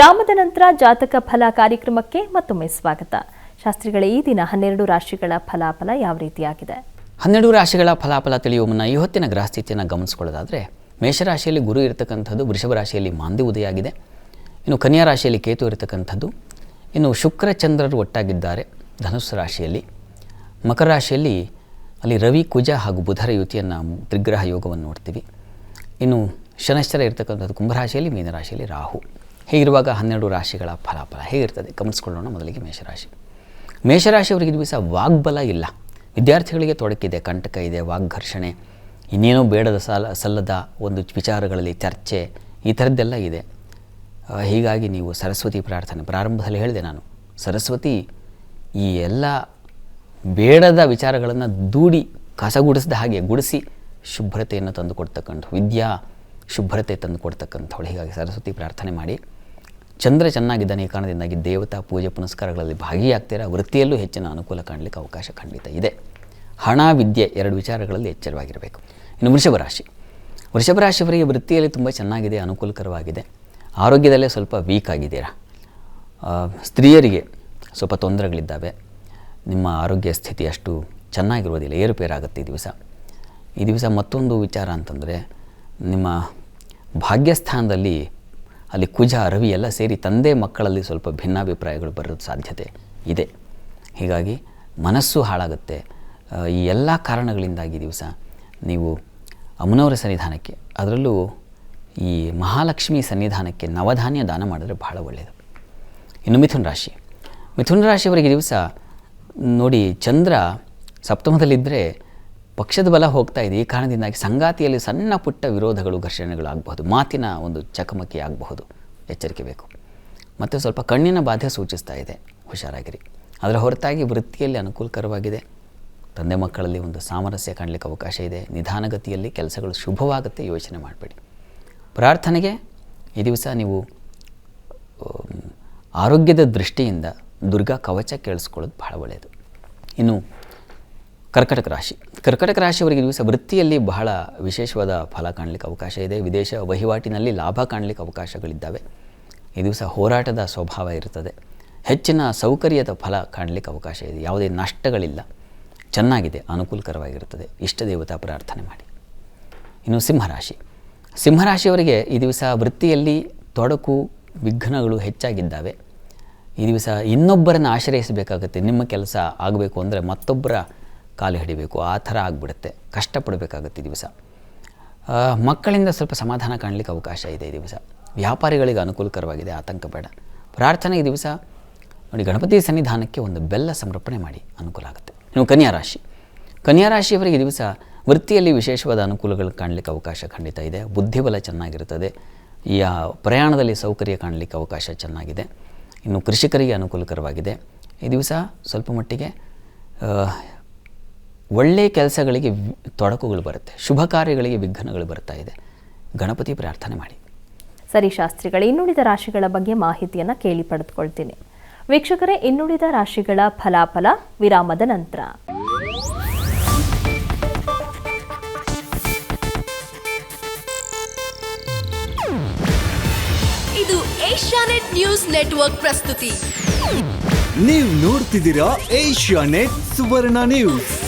ಗ್ರಾಮದ ನಂತರ ಜಾತಕ ಫಲ ಕಾರ್ಯಕ್ರಮಕ್ಕೆ ಮತ್ತೊಮ್ಮೆ ಸ್ವಾಗತ. ಶಾಸ್ತ್ರಿಗಳ, ಈ ದಿನ ಹನ್ನೆರಡು ರಾಶಿಗಳ ಫಲಾಫಲ ಯಾವ ರೀತಿಯಾಗಿದೆ? ಹನ್ನೆರಡು ರಾಶಿಗಳ ಫಲಾಫಲ ತಿಳಿಯುವ ಮುನ್ನ ಈ ಹೊತ್ತಿನ ಗ್ರಹಸ್ಥಿತಿಯನ್ನು ಗಮನಿಸಿಕೊಳ್ಳೋದಾದರೆ, ಮೇಷರಾಶಿಯಲ್ಲಿ ಗುರು ಇರತಕ್ಕಂಥದ್ದು ವೃಷಭ ರಾಶಿಯಲ್ಲಿ ಮಾಂದಿ ಉದಯಾಗಿದೆ ಇನ್ನು ಕನ್ಯಾ ರಾಶಿಯಲ್ಲಿ ಕೇತು ಇರತಕ್ಕಂಥದ್ದು. ಇನ್ನು ಶುಕ್ರ ಚಂದ್ರರು ಒಟ್ಟಾಗಿದ್ದಾರೆ ಧನುಸ್ಸು ರಾಶಿಯಲ್ಲಿ. ಮಕರ ರಾಶಿಯಲ್ಲಿ ಅಲ್ಲಿ ರವಿ, ಕುಜ ಹಾಗೂ ಬುಧರ ಯುತಿಯನ್ನು ತ್ರಿಗ್ರಹ ಯೋಗವನ್ನು ನೋಡ್ತೀವಿ. ಇನ್ನು ಶನಶ್ಚರ ಇರತಕ್ಕಂಥದ್ದು ಕುಂಭರಾಶಿಯಲ್ಲಿ ಮೀನರಾಶಿಯಲ್ಲಿ ರಾಹು. ಹೀಗಿರುವಾಗ ಹನ್ನೆರಡು ರಾಶಿಗಳ ಫಲಾಫಲ ಹೇಗಿರ್ತದೆ? ಗಮನಿಸ್ಕೊಳ್ಳೋಣ ಮೊದಲಿಗೆ ಮೇಷರಾಶಿ. ಮೇಷರಾಶಿಯವರಿಗೆ ದಿವಸ ವಾಗ್ಬಲ ಇಲ್ಲ. ವಿದ್ಯಾರ್ಥಿಗಳಿಗೆ ತೊಡಕಿದೆ, ಕಂಟಕ ಇದೆ, ವಾಗ್ಘರ್ಷಣೆ, ಇನ್ನೇನೋ ಬೇಡದ ಸಾಲ, ಸಲ್ಲದ ಒಂದು ವಿಚಾರಗಳಲ್ಲಿ ಚರ್ಚೆ, ಈ ಥರದ್ದೆಲ್ಲ ಇದೆ. ಹೀಗಾಗಿ ನೀವು ಸರಸ್ವತಿ ಪ್ರಾರ್ಥನೆ ಪ್ರಾರಂಭದಲ್ಲಿ ಹೇಳಿದೆ ನಾನು. ಸರಸ್ವತಿ, ಈ ಎಲ್ಲ ಬೇಡದ ವಿಚಾರಗಳನ್ನು ದೂಡಿ ಕಸಗುಡಿಸಿದ ಹಾಗೆ ಗುಡಿಸಿ ಶುಭ್ರತೆಯನ್ನು ತಂದುಕೊಡ್ತಕ್ಕಂಥ, ವಿದ್ಯಾ ಶುಭ್ರತೆ ತಂದುಕೊಡ್ತಕ್ಕಂಥವಳು. ಹೀಗಾಗಿ ಸರಸ್ವತಿ ಪ್ರಾರ್ಥನೆ ಮಾಡಿ. ಚಂದ್ರ ಚೆನ್ನಾಗಿದ್ದಾನೆ ಈ ಕಾರಣದಿಂದಾಗಿ ದೇವತಾ ಪೂಜೆ ಪುನಸ್ಕಾರಗಳಲ್ಲಿ ಭಾಗಿಯಾಗ್ತೀರಾ ವೃತ್ತಿಯಲ್ಲೂ ಹೆಚ್ಚಿನ ಅನುಕೂಲ ಕಾಣಲಿಕ್ಕೆ ಅವಕಾಶ ಖಂಡಿತ ಇದೆ. ಹಣ, ವಿದ್ಯೆ ಎರಡು ವಿಚಾರಗಳಲ್ಲಿ ಎಚ್ಚರವಾಗಿರಬೇಕು. ಇನ್ನು ವೃಷಭ ರಾಶಿ. ವೃಷಭ ರಾಶಿಯವರಿಗೆ ವೃತ್ತಿಯಲ್ಲಿ ತುಂಬ ಚೆನ್ನಾಗಿದೆ, ಅನುಕೂಲಕರವಾಗಿದೆ. ಆರೋಗ್ಯದಲ್ಲೇ ಸ್ವಲ್ಪ ವೀಕ್ ಆಗಿದ್ದೀರಾ? ಸ್ತ್ರೀಯರಿಗೆ ಸ್ವಲ್ಪ ತೊಂದರೆಗಳಿದ್ದಾವೆ. ನಿಮ್ಮ ಆರೋಗ್ಯ ಸ್ಥಿತಿ ಅಷ್ಟು ಚೆನ್ನಾಗಿರೋದಿಲ್ಲ ಏರುಪೇರಾಗುತ್ತೆ ಈ ದಿವಸ. ಈ ದಿವಸ ಮತ್ತೊಂದು ವಿಚಾರ ಅಂತಂದರೆ ನಿಮ್ಮ ಭಾಗ್ಯಸ್ಥಾನದಲ್ಲಿ ಅಲ್ಲಿ ಕುಜ ರವಿ ಎಲ್ಲ ಸೇರಿ ತಂದೆ ಮಕ್ಕಳಲ್ಲಿ ಸ್ವಲ್ಪ ಭಿನ್ನಾಭಿಪ್ರಾಯಗಳು ಬರೋದು ಸಾಧ್ಯತೆ ಇದೆ. ಹೀಗಾಗಿ ಮನಸ್ಸು ಹಾಳಾಗುತ್ತೆ. ಈ ಎಲ್ಲ ಕಾರಣಗಳಿಂದಾಗಿ ದಿವಸ ನೀವು ಅಮ್ಮನವರ ಸನ್ನಿಧಾನಕ್ಕೆ, ಅದರಲ್ಲೂ ಈ ಮಹಾಲಕ್ಷ್ಮಿ ಸನ್ನಿಧಾನಕ್ಕೆ ನವಧಾನ್ಯ ದಾನ ಮಾಡಿದ್ರೆ ಭಾಳ ಒಳ್ಳೆಯದು ಇನ್ನು ಮಿಥುನ ರಾಶಿ. ಮಿಥುನ ರಾಶಿಯವರಿಗೆ ದಿವಸ ನೋಡಿ, ಚಂದ್ರ ಸಪ್ತಮದಲ್ಲಿದ್ದರೆ ಪಕ್ಷದ ಬಲ ಹೋಗ್ತಾ ಇದೆ. ಈ ಕಾರಣದಿಂದಾಗಿ ಸಂಗಾತಿಯಲ್ಲಿ ಸಣ್ಣ ಪುಟ್ಟ ವಿರೋಧಗಳು, ಘರ್ಷಣೆಗಳು ಆಗಬಹುದು. ಮಾತಿನ ಒಂದು ಚಕಮಕಿ ಆಗಬಹುದು. ಎಚ್ಚರಿಕೆ ಬೇಕು. ಮತ್ತು ಸ್ವಲ್ಪ ಕಣ್ಣಿನ ಬಾಧೆ ಸೂಚಿಸ್ತಾ ಇದೆ. ಹುಷಾರಾಗಿರಿ. ಅದರ ಹೊರತಾಗಿ ವೃತ್ತಿಯಲ್ಲಿ ಅನುಕೂಲಕರವಾಗಿದೆ. ತಂದೆ ಮಕ್ಕಳಲ್ಲಿ ಒಂದು ಸಾಮರಸ್ಯ ಕಾಣಲಿಕ್ಕೆ ಅವಕಾಶ ಇದೆ. ನಿಧಾನಗತಿಯಲ್ಲಿ ಕೆಲಸಗಳು ಶುಭವಾಗುತ್ತೆ. ಯೋಚನೆ ಮಾಡಬೇಡಿ. ಪ್ರಾರ್ಥನೆಗೆ ಈ ದಿವಸ ನೀವು ಆರೋಗ್ಯದ ದೃಷ್ಟಿಯಿಂದ ದುರ್ಗಾ ಕವಚ ಕೇಳಿಸ್ಕೊಳ್ಳೋದು ಬಹಳ ಒಳ್ಳೆಯದು. ಇನ್ನು ಕರ್ಕಟಕ ರಾಶಿ. ಕರ್ಕಟಕ ರಾಶಿಯವರಿಗೆ ದಿವಸ ವೃತ್ತಿಯಲ್ಲಿ ಬಹಳ ವಿಶೇಷವಾದ ಫಲ ಕಾಣಲಿಕ್ಕೆ ಅವಕಾಶ ಇದೆ. ವಿದೇಶ ವಹಿವಾಟಿನಲ್ಲಿ ಲಾಭ ಕಾಣಲಿಕ್ಕೆ ಅವಕಾಶಗಳಿದ್ದಾವೆ. ಈ ದಿವಸ ಹೋರಾಟದ ಸ್ವಭಾವ ಇರುತ್ತದೆ. ಹೆಚ್ಚಿನ ಸೌಕರ್ಯದ ಫಲ ಕಾಣಲಿಕ್ಕೆ ಅವಕಾಶ ಇದೆ. ಯಾವುದೇ ನಷ್ಟಗಳಿಲ್ಲ. ಚೆನ್ನಾಗಿದೆ, ಅನುಕೂಲಕರವಾಗಿರುತ್ತದೆ. ಇಷ್ಟ ದೇವತಾ ಪ್ರಾರ್ಥನೆ ಮಾಡಿ. ಇನ್ನು ಸಿಂಹರಾಶಿ. ಸಿಂಹರಾಶಿಯವರಿಗೆ ಈ ದಿವಸ ವೃತ್ತಿಯಲ್ಲಿ ತೊಡಕು, ವಿಘ್ನಗಳು ಹೆಚ್ಚಾಗಿದ್ದಾವೆ. ಈ ದಿವಸ ಇನ್ನೊಬ್ಬರನ್ನು ಆಶ್ರಯಿಸಬೇಕಾಗುತ್ತೆ. ನಿಮ್ಮ ಕೆಲಸ ಆಗಬೇಕು ಅಂದರೆ ಮತ್ತೊಬ್ಬರ ಕಾಲು ಹಿಡಿಬೇಕು, ಆ ಥರ ಆಗಿಬಿಡುತ್ತೆ. ಕಷ್ಟಪಡಬೇಕಾಗುತ್ತೆ ಈ ದಿವಸ. ಮಕ್ಕಳಿಂದ ಸ್ವಲ್ಪ ಸಮಾಧಾನ ಕಾಣಲಿಕ್ಕೆ ಅವಕಾಶ ಇದೆ ಈ ದಿವಸ. ವ್ಯಾಪಾರಿಗಳಿಗೆ ಅನುಕೂಲಕರವಾಗಿದೆ, ಆತಂಕ ಬೇಡ. ಪ್ರಾರ್ಥನೆ ಈ ದಿವಸ, ನೋಡಿ ಗಣಪತಿ ಸನ್ನಿಧಾನಕ್ಕೆ ಒಂದು ಬೆಲ್ಲ ಸಮರ್ಪಣೆ ಮಾಡಿ ಅನುಕೂಲ ಆಗುತ್ತೆ. ನೀವು ಕನ್ಯಾ ರಾಶಿ. ಕನ್ಯಾ ರಾಶಿಯವರಿಗೆ ಈ ದಿವಸ ವೃತ್ತಿಯಲ್ಲಿ ವಿಶೇಷವಾದ ಅನುಕೂಲಗಳು ಕಾಣಲಿಕ್ಕೆ ಅವಕಾಶ ಖಂಡಿತ ಇದೆ. ಬುದ್ಧಿಬಲ ಚೆನ್ನಾಗಿರುತ್ತದೆ ಈ ಪ್ರಯಾಣದಲ್ಲಿ ಸೌಕರ್ಯ ಕಾಣಲಿಕ್ಕೆ ಅವಕಾಶ ಚೆನ್ನಾಗಿದೆ. ಇನ್ನು ಕೃಷಿಕರಿಗೆ ಅನುಕೂಲಕರವಾಗಿದೆ. ಈ ದಿವಸ ಸ್ವಲ್ಪ ಮಟ್ಟಿಗೆ ಒಳ್ಳೆಯ ಕೆಲಸಗಳಿಗೆ ತೊಡಕುಗಳು ಬರುತ್ತೆ. ಶುಭ ಕಾರ್ಯಗಳಿಗೆ ವಿಘ್ನಗಳು ಬರ್ತಾ ಇದೆ. ಗಣಪತಿ ಪ್ರಾರ್ಥನೆ ಮಾಡಿ. ಸರಿ ಶಾಸ್ತ್ರಿಗಳ ಇನ್ನುಳಿದ ರಾಶಿಗಳ ಬಗ್ಗೆ ಮಾಹಿತಿಯನ್ನು ಕೇಳಿ ಪಡೆದುಕೊಳ್ತೀನಿ. ವೀಕ್ಷಕರೇ ಇನ್ನುಳಿದ ರಾಶಿಗಳ ಫಲಾಫಲ ವಿರಾಮದ ನಂತರ. ಇದು ಏಷ್ಯಾನೆಟ್ ನ್ಯೂಸ್ ನೆಟ್ವರ್ಕ್ ಪ್ರಸ್ತುತಿ. ನೀವು ನೋಡ್ತಿದ್ದೀರಾ ಏಷ್ಯಾ ನೆಟ್ ಸುವರ್ಣ ನ್ಯೂಸ್.